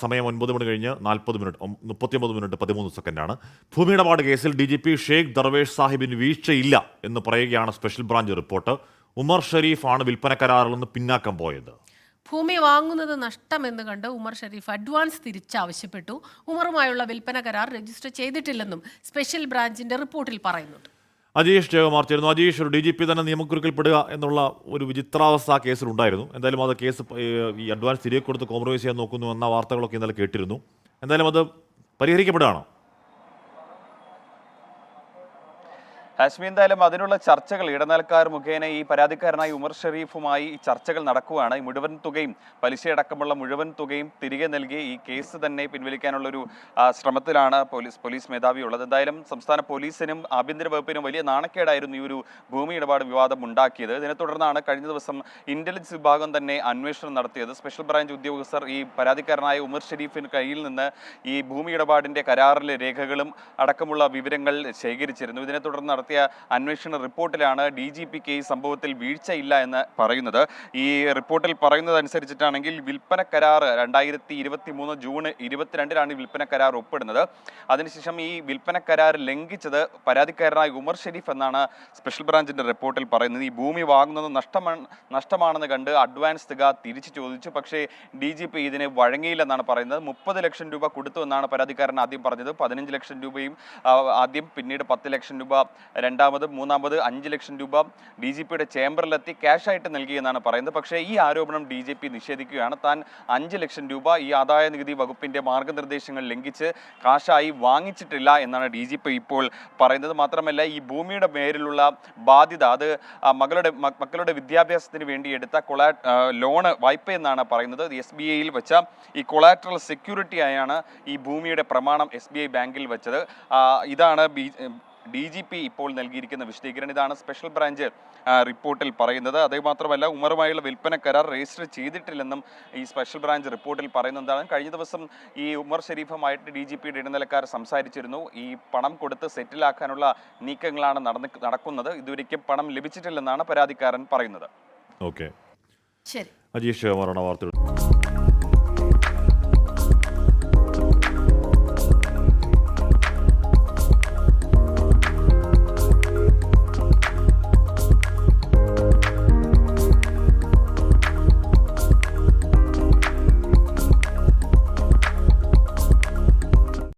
സമയം ഒൻപത് മണി കഴിഞ്ഞ് നാൽപ്പത് മിനിറ്റ് മുപ്പത്തിയൊമ്പത് മിനിറ്റ് പതിമൂന്ന് സെക്കൻഡാണ്. ഭൂമിയിടപാട് കേസിൽ D G P Sheikh Darvesh സാഹിബിന് വീഴ്ചയില്ല എന്ന് പറയുകയാണ് സ്പെഷ്യൽ ബ്രാഞ്ച് റിപ്പോർട്ട്. ഉമർ ഷെരീഫാണ് വിൽപ്പന കരാറിൽ നിന്ന് പിന്നാക്കം പോയത്. ഭൂമി വാങ്ങുന്നത് നഷ്ടമെന്ന് കണ്ട് ഉമർ ഷരീഫ് അഡ്വാൻസ് തിരിച്ചാവശ്യപ്പെട്ടു. ഉമറുമായുള്ള വിൽപ്പന കരാർ രജിസ്റ്റർ ചെയ്തിട്ടില്ലെന്നും സ്പെഷ്യൽ ബ്രാഞ്ചിന്റെ റിപ്പോർട്ടിൽ പറയുന്നുണ്ട്. അജീഷ് ജയകുമാർ ചേരുന്നു. അജീഷ് ഒരു ഡി ജി പി തന്നെ നിയമക്കുറിക്കൽപ്പെടുക എന്നുള്ള ഒരു വിചിത്രാവസ്ഥ കേസിലുണ്ടായിരുന്നു എന്തായാലും അത് കേസ് ഈ അഡ്വാൻസ് തിരികെ കൊടുത്ത് കോംപ്രമൈസ് ചെയ്യാൻ നോക്കുന്നു എന്ന വാർത്തകളൊക്കെ ഇന്നലെ കേട്ടിരുന്നു. എന്തായാലും അത് പരിഹരിക്കപ്പെടുകയാണോ? ഹാഷ്മി എന്തായാലും അതിനുള്ള ചർച്ചകൾ ഇടനിലക്കാർ മുഖേന ഈ പരാതിക്കാരനായ ഉമർ ഷെരീഫുമായി ഈ ചർച്ചകൾ നടക്കുകയാണ് ഈ മുഴുവൻ തുകയും പലിശയടക്കമുള്ള മുഴുവൻ തുകയും തിരികെ നൽകി ഈ കേസ് തന്നെ പിൻവലിക്കാനുള്ള ഒരു ശ്രമത്തിലാണ് പോലീസ് പോലീസ് മേധാവി ഉള്ളത്. എന്തായാലും സംസ്ഥാന പോലീസിനും ആഭ്യന്തര വകുപ്പിനും വലിയ നാണക്കേടായിരുന്നു ഈ ഒരു ഭൂമി ഇടപാട് വിവാദം ഉണ്ടാക്കിയത്. ഇതിനെ തുടർന്നാണ് കഴിഞ്ഞ ദിവസം ഇന്റലിജൻസ് വിഭാഗം തന്നെ അന്വേഷണം നടത്തിയത്. സ്പെഷ്യൽ ബ്രാഞ്ച് ഉദ്യോഗസ്ഥർ ഈ പരാതിക്കാരനായ ഉമർ ഷെരീഫിന് കയ്യിൽ നിന്ന് ഈ ഭൂമി ഇടപാടിന്റെ കരാറിലെ രേഖകളും അടക്കമുള്ള വിവരങ്ങൾ ശേഖരിച്ചിരുന്നു. ഇതിനെ തുടർന്ന് നടത്തിയ അന്വേഷണ റിപ്പോർട്ടിലാണ് ഡി ജി പിക്ക് ഈ സംഭവത്തിൽ വീഴ്ചയില്ല എന്ന് പറയുന്നത്. ഈ റിപ്പോർട്ടിൽ പറയുന്നത് അനുസരിച്ചിട്ടാണെങ്കിൽ വിൽപ്പന കരാർ രണ്ടായിരത്തി ഇരുപത്തി മൂന്ന് ജൂൺ ഇരുപത്തിരണ്ടിലാണ് വിൽപ്പന കരാർ ഒപ്പിടുന്നത്. അതിനുശേഷം ഈ വിൽപ്പന കരാർ ലംഘിച്ചത് പരാതിക്കാരനായ ഉമർ ഷെരീഫ് എന്നാണ് സ്പെഷ്യൽ ബ്രാഞ്ചിന്റെ റിപ്പോർട്ടിൽ പറയുന്നത്. ഈ ഭൂമി വാങ്ങുന്നത് നഷ്ടമാണ് നഷ്ടമാണെന്ന് കണ്ട് അഡ്വാൻസ് തുക തിരിച്ചു ചോദിച്ചു. പക്ഷേ ഡി ജി പി ഇതിന് വഴങ്ങിയില്ലെന്നാണ് പറയുന്നത്. മുപ്പത് ലക്ഷം രൂപ കൊടുത്തു എന്നാണ് പരാതിക്കാരൻ ആദ്യം പറഞ്ഞത്. പതിനഞ്ച് ലക്ഷം രൂപയും ആദ്യം പിന്നീട് പത്ത് ലക്ഷം രൂപ രണ്ടാമത് മൂന്നാമത് അഞ്ച് ലക്ഷം രൂപ ഡി ജി പിയുടെ ചേംബറിലെത്തി ക്യാഷായിട്ട് നൽകിയെന്നാണ് പറയുന്നത്. പക്ഷേ ഈ ആരോപണം ഡി ജി പി നിഷേധിക്കുകയാണ്. താൻ അഞ്ച് ലക്ഷം രൂപ ഈ ആദായ നികുതി വകുപ്പിന്റെ മാർഗനിർദ്ദേശങ്ങൾ ലംഘിച്ച് കാശായി വാങ്ങിച്ചിട്ടില്ല എന്നാണ് ഡി ജി പി ഇപ്പോൾ പറയുന്നത്. മാത്രമല്ല ഈ ഭൂമിയുടെ പേരിലുള്ള ബാധ്യത അത് മകളുടെ മക്കളുടെ വിദ്യാഭ്യാസത്തിന് വേണ്ടി എടുത്ത കൊളാ ലോണ് വായ്പ എന്നാണ് പറയുന്നത്. എസ് ബി ഐയിൽ വെച്ച ഈ കൊളാട്രൽ സെക്യൂരിറ്റി ആയാണ് ഈ ഭൂമിയുടെ പ്രമാണം എസ് ബി ഐ ബാങ്കിൽ വെച്ചത്. ഇതാണ് ബി ഡി ജി പി ഇപ്പോൾ നൽകിയിരിക്കുന്ന വിശദീകരണം. ഇതാണ് സ്പെഷ്യൽ ബ്രാഞ്ച് റിപ്പോർട്ടിൽ പറയുന്നത്. അതേമാത്രമല്ല ഉമറുമായുള്ള വിൽപ്പന കരാർ രജിസ്റ്റർ ചെയ്തിട്ടില്ലെന്നും ഈ സ്പെഷ്യൽ ബ്രാഞ്ച് റിപ്പോർട്ടിൽ പറയുന്നതാണ് കഴിഞ്ഞ ദിവസം ഈ ഉമർ ഷെരീഫുമായിട്ട് ഡി ജി പിയുടെ ഇടനിലക്കാർ സംസാരിച്ചിരുന്നു. ഈ പണം കൊടുത്ത് സെറ്റിലാക്കാനുള്ള നീക്കങ്ങളാണ് നടന്ന് നടക്കുന്നത്. ഇതുവരെയ്ക്കും പണം ലഭിച്ചിട്ടില്ലെന്നാണ് പരാതിക്കാരൻ പറയുന്നത്. ഓക്കെ. ശരി. അജീഷ് ജയകുമാറാണ് വാർത്തകൾ